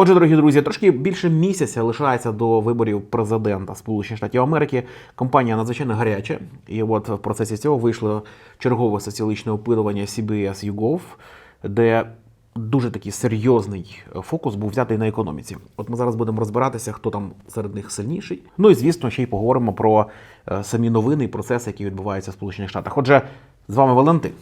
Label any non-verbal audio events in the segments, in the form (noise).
Отже, дорогі друзі, трошки більше місяця лишається до виборів президента Сполучених Штатів Америки. Компанія надзвичайно гаряча, і от в процесі цього вийшло чергове соціологічне опитування CBS YouGov, де дуже такий серйозний фокус був взятий на економіці. От ми зараз будемо розбиратися, хто там серед них сильніший. Ну і звісно, ще й поговоримо про е, самі новини і процеси, які відбуваються в Сполучених Штатах. Отже, з вами Валентин.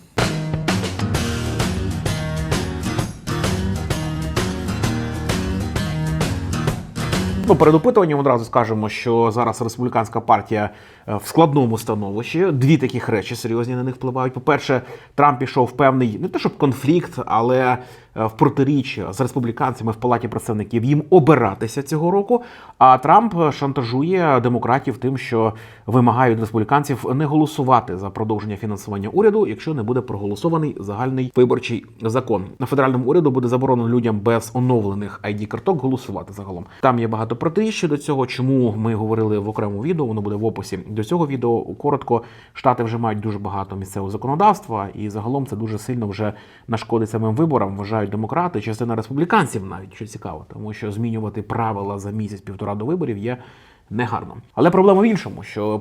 Ну, перед опитуванням одразу скажемо, що зараз республіканська партія е, в складному становищі. Дві таких речі серйозні на них впливають. По-перше, Трамп пішов певний не те, щоб конфлікт, але в протиріччя з республіканцями в палаті представників їм обиратися цього року. А Трамп шантажує демократів тим, що вимагає від республіканців не голосувати за продовження фінансування уряду, якщо не буде проголосований загальний виборчий закон. На федеральному уряду буде заборонено людям без оновлених id карток голосувати загалом. Там є багато протиріч до цього. Чому ми говорили в окремому відео? Воно буде в описі до цього відео. Коротко, штати вже мають дуже багато місцевого законодавства, і загалом це дуже сильно вже нашкодить самим виборам. Вважають демократи, частина республіканців навіть що цікаво, тому що змінювати правила за місяць-півтора до виборів є негарно. Але проблема в іншому, що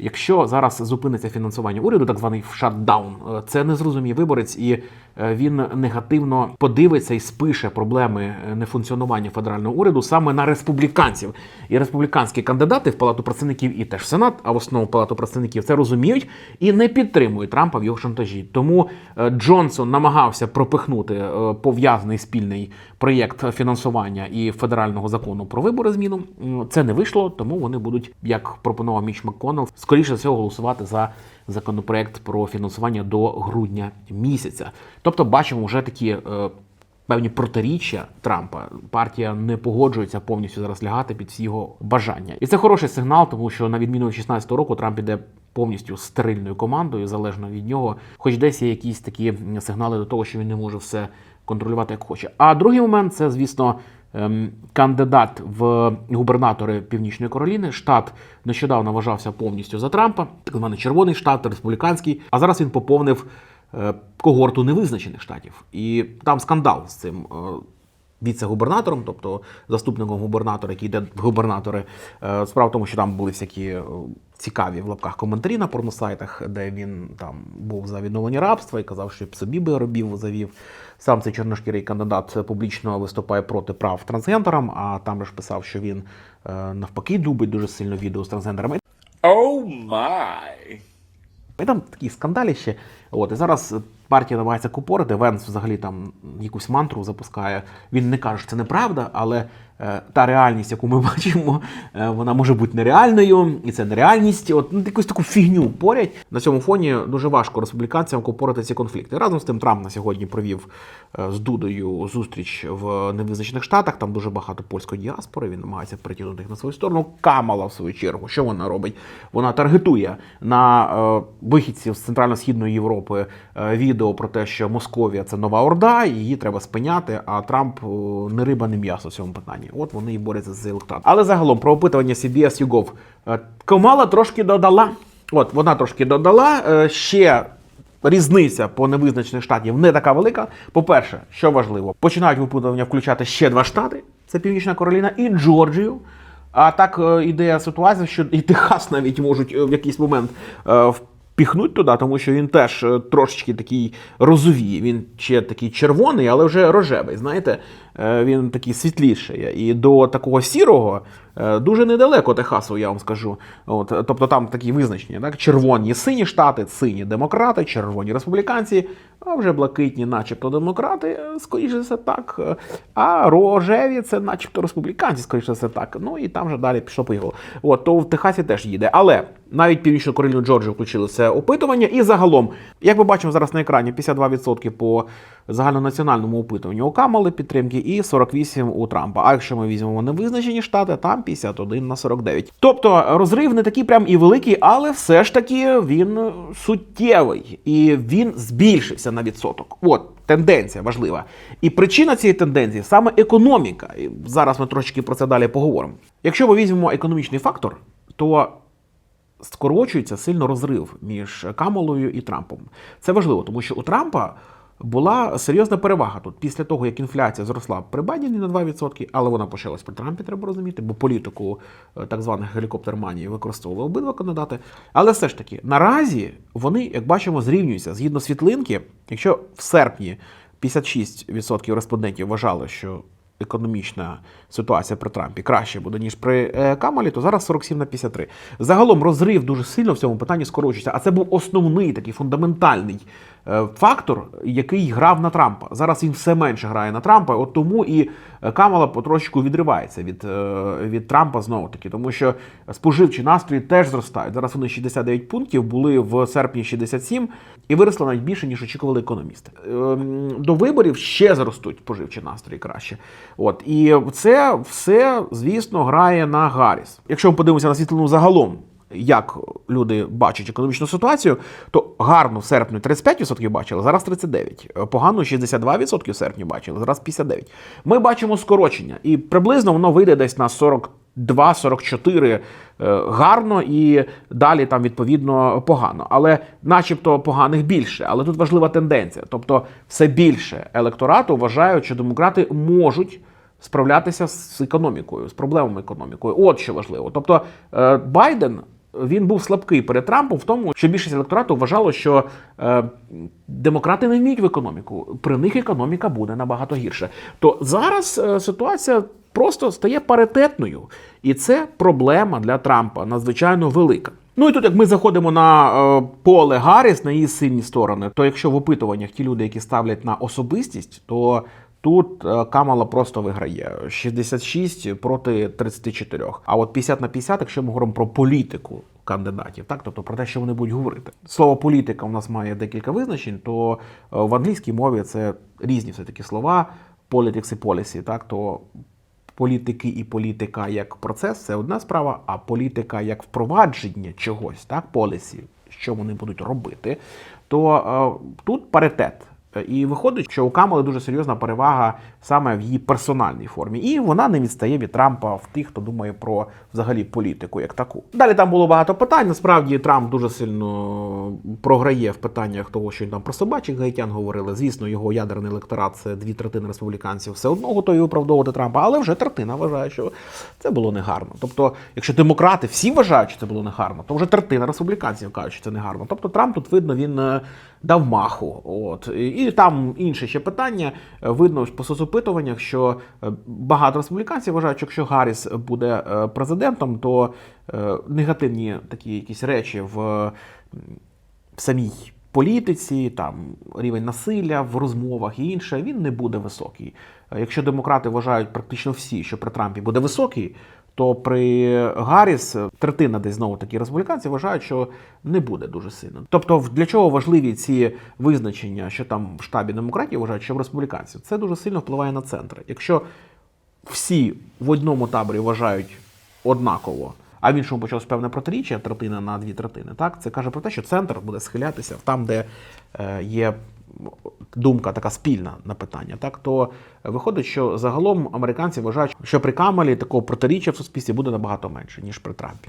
Якщо зараз зупиниться фінансування уряду, так званий шатдаун, е, це не зрозуміє виборець, і він негативно подивиться і спише проблеми е, нефункціонування федерального уряду саме на республіканців. І республіканські кандидати в палату представників і теж в сенат, а в основному в палату представників це розуміють і не підтримують Трампа в його шантажі. Тому е, Джонсон намагався пропихнути е, пов'язаний спільний проєкт фінансування і федерального закону про вибори зміну. Це не вийшло, тому вони будуть, як пропонував Міч МакКоннелл, скоріше всього голосувати за законопроект про фінансування до грудня місяця. Тобто, бачимо вже такі. е, Певні протиріччя Трампа партія не погоджується повністю зараз лягати під всі його бажання, і це хороший сигнал, тому що на відміну від 16 року Трамп іде повністю стерильною командою, залежно від нього. Хоч десь є якісь такі сигнали до того, що він не може все контролювати як хоче. А другий момент це, звісно, кандидат в губернатори Північної Кароліни. Штат нещодавно вважався повністю за Трампа, так званий червоний штат, республіканський. А зараз він поповнив е, когорту невизначених штатів. І там скандал з цим. Віце-губернатором, тобто заступником губернатора, який йде в губернатори. Е, Справа в тому, що там були всякі е, цікаві в лапках коментарі на порносайтах, де він там був за відновлення рабства і казав, що собі би робів завів. Сам цей чорношкірий кандидат публічно виступає проти прав трансгендерам, а там ж писав, що він е, навпаки любить дуже сильно відео з трансгендерами. Oh my. І там такі скандаліще. От і зараз партія намагається купорити. Венс взагалі там якусь мантру запускає. Він не каже, що це неправда, але е, та реальність, яку ми (laughs) бачимо, е, вона може бути нереальною, і це нереальність. От ну, якусь таку фігню порять. На цьому фоні дуже важко республіканцям купорити ці конфлікти. Разом з тим, Трамп на сьогодні провів е, з Дудою зустріч в невизначених штатах. Там дуже багато польської діаспори. Він намагається притягнути їх на свою сторону. Камала, в свою чергу, що вона робить? Вона таргетує на вихідців з центрально-східної Європи е, відео про те, що Московія це нова орда, її треба спиняти. А Трамп е, не риба, не м'ясо в цьому питанні. От вони і борються за електорат. Але загалом про опитування CBS YouGov. Е, Камала трошки додала. От вона трошки додала. Ще різниця по невизначених штатів не така велика. По-перше, що важливо, починають випитування включати ще два штати: це Північна Кароліна і Джорджію. А так е, іде ситуація, що і Техас навіть можуть в якийсь момент впіхнуть туди, тому що він теж е, трошечки такий розовіє. Він ще такий червоний, але вже рожевий. Знаєте, Е, він такий світліший. І до такого сірого дуже недалеко Техасу, я вам скажу. От, тобто там такі визначення, так? червоні сині штати, сині демократи, червоні республіканці, а вже блакитні, начебто демократи, е, скоріше все так. Е, А рожеві це начебто республіканці, скоріше все так. Ну і там вже далі пішло поїхало. От, то в Техасі теж їде. Але навіть Північну Кароліну Джорджію включили це опитування. І загалом, як ми бачимо зараз на екрані, 52% по загальнонаціональному опитуванню у Камали підтримки і 48 у Трампа. А якщо ми візьмемо невизначені штати, там 51 на 49. Тобто розрив не такий прям і великий, але все ж таки він суттєвий і він збільшився на відсоток. От. Тенденція важлива. І причина цієї тенденції саме економіка. І зараз ми трошки про це далі поговоримо. Якщо ми візьмемо економічний фактор, то скорочується сильно розрив між Камалою і Трампом. Це важливо, тому що у Трампа була серйозна перевага тут після того, як інфляція зросла при Байдені на 2%, але вона почалась при Трампі, треба розуміти, бо політику е, так званих гелікоптер-манії використовували обидва кандидати. Але все ж таки, наразі вони, як бачимо, зрівнюються згідно світлинки. Якщо в серпні 56% респондентів вважали, що економічна ситуація при Трампі краще буде, ніж при е, Камалі, то зараз 47 на 53. Загалом розрив дуже сильно в цьому питанні скорочується. А це був основний такий фундаментальний фактор, який грав на Трампа. Зараз він все менше грає на Трампа. От тому і е, Камала потрошечку відривається від, е, від Трампа знову таки, тому що споживчі настрої теж зростають. Зараз вони 69 пунктів, були в серпні 67 і виросли навіть більше, ніж очікували економісти. Ем, До виборів ще зростуть споживчі настрої краще. От і це все, звісно, грає на Гарріс. Якщо ми подивимося на світлину загалом. Як люди бачать економічну ситуацію, то гарно в серпні 35% бачили, зараз 39%. Погано 62% в серпні бачили, зараз 59%. Ми бачимо скорочення, і приблизно воно вийде десь на 42-44 е, гарно, і далі там відповідно погано. Але, начебто, поганих більше. Але тут важлива тенденція. Тобто, все більше електорату вважають, що демократи можуть справлятися з економікою, з проблемами економікою. От що важливо. Тобто е, Байден. Він був слабкий перед Трампом в тому, що більшість електорату вважало, що е, демократи не вміють в економіку. При них економіка буде набагато гірше. То зараз е, ситуація просто стає паритетною, і це проблема для Трампа надзвичайно велика. Ну і тут, як ми заходимо на е, поле Гарріс, на її сильні сторони, то якщо в опитуваннях ті люди, які ставлять на особистість, то Тут е, Камала просто виграє 66 проти 34. А от 50 на 50, якщо ми говоримо про політику кандидатів, так тобто про те, що вони будуть говорити. Слово політика у нас має декілька визначень, то е, в англійській мові це різні все таки слова, politics і policy, так то. Політики і політика як процес це одна справа, а політика як впровадження чогось, так, полісі, що вони будуть робити, то е, тут паритет. І виходить, що у Камали дуже серйозна перевага саме в її персональній формі, і вона не відстає від Трампа в тих, хто думає про взагалі політику як таку. Далі там було багато питань. Насправді Трамп дуже сильно програє в питаннях того, що він там про собачих гаїтян говорили. Звісно, його ядерний електорат це дві третини республіканців все одно готові виправдовувати Трампа, але вже третина вважає, що це було негарно. Тобто, якщо демократи всі вважають, що це було негарно, то вже третина республіканців кажуть, що це негарно. Тобто Трамп тут видно, він е, дав маху. От і там інше ще питання. Е, Видно по соцопитуваннях, що е, багато республіканців вважають, що якщо Гарріс буде е, президентом, то негативні такі якісь речі в, самій політиці, там рівень насилля в розмовах і інше, він не буде високий. Якщо демократи вважають практично всі, що при Трампі буде високий. То при Гарріс третина десь знову такі республіканці вважають, що не буде дуже сильно. Тобто, для чого важливі ці визначення, що там в штабі демократів вважають, що в республіканців? Це дуже сильно впливає на центр. Якщо всі в одному таборі вважають однаково, а в іншому почалось певне протиріччя, третина на дві третини, так це каже про те, що центр буде схилятися там, де е, є думка така спільна на питання, так то виходить, що загалом американці вважають, що при Камалі такого протиріччя в суспільстві буде набагато менше, ніж при Трампі.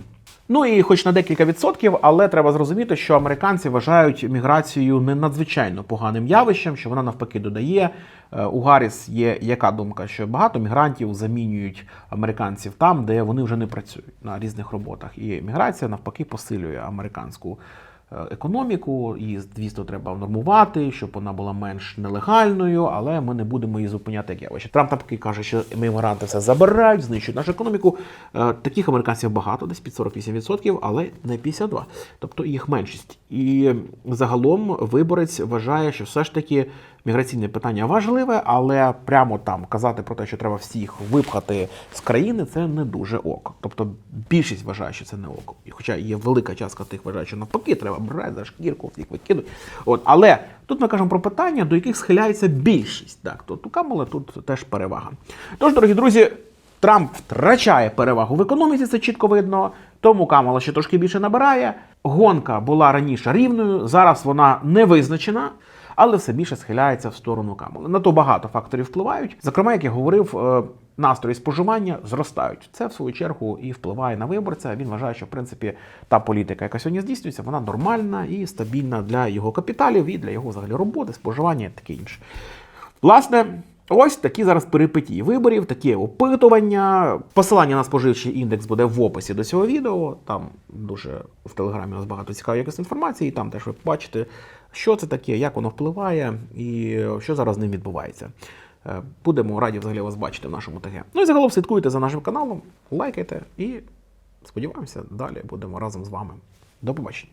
Ну і хоч на декілька відсотків, але треба зрозуміти, що американці вважають міграцію не надзвичайно поганим явищем, що вона навпаки додає. Е, У Гарріс є яка думка, що багато мігрантів замінюють американців там, де вони вже не працюють на різних роботах. І міграція навпаки посилює американську е, економіку. Її, звісно, треба нормувати, щоб вона була менш нелегальною, але ми не будемо її зупиняти як явище. Трамп навпаки каже, що мігранти все забирають, знищують нашу економіку. Е, Таких американців багато, десь під 48%, але не 52%. Тобто їх меншість. І загалом виборець вважає, що все ж таки міграційне питання важливе, але прямо там казати про те, що треба всіх випхати з країни, це не дуже ок. Тобто більшість вважає, що це не ок. Хоча є велика частка тих вважає, що навпаки, треба брати за шкірку, всіх викидуть. От, але тут ми кажемо про питання, до яких схиляється більшість. Так, то у Камала тут теж перевага. Тож, дорогі друзі, Трамп втрачає перевагу в економіці, це чітко видно. Тому Камала ще трошки більше набирає. Гонка була раніше рівною, зараз вона не визначена, але все більше схиляється в сторону Камали. На то багато факторів впливають. Зокрема, як я говорив, е, настрої споживання зростають. Це в свою чергу і впливає на виборця. Він вважає, що в принципі та політика, яка сьогодні здійснюється, вона нормальна і стабільна для його капіталів і для його взагалі роботи, споживання і таке інше. Власне, ось такі зараз перипетії виборів, такі опитування. Посилання на споживчий індекс буде в описі до цього відео. Там дуже в телеграмі у нас багато цікавої якоїсь інформації, і там теж ви побачите, що це таке, як воно впливає і що зараз з ним відбувається. Е, Будемо раді взагалі вас бачити в нашому ТГ. Ну і загалом слідкуйте за нашим каналом, лайкайте і сподіваємося, далі будемо разом з вами. До побачення.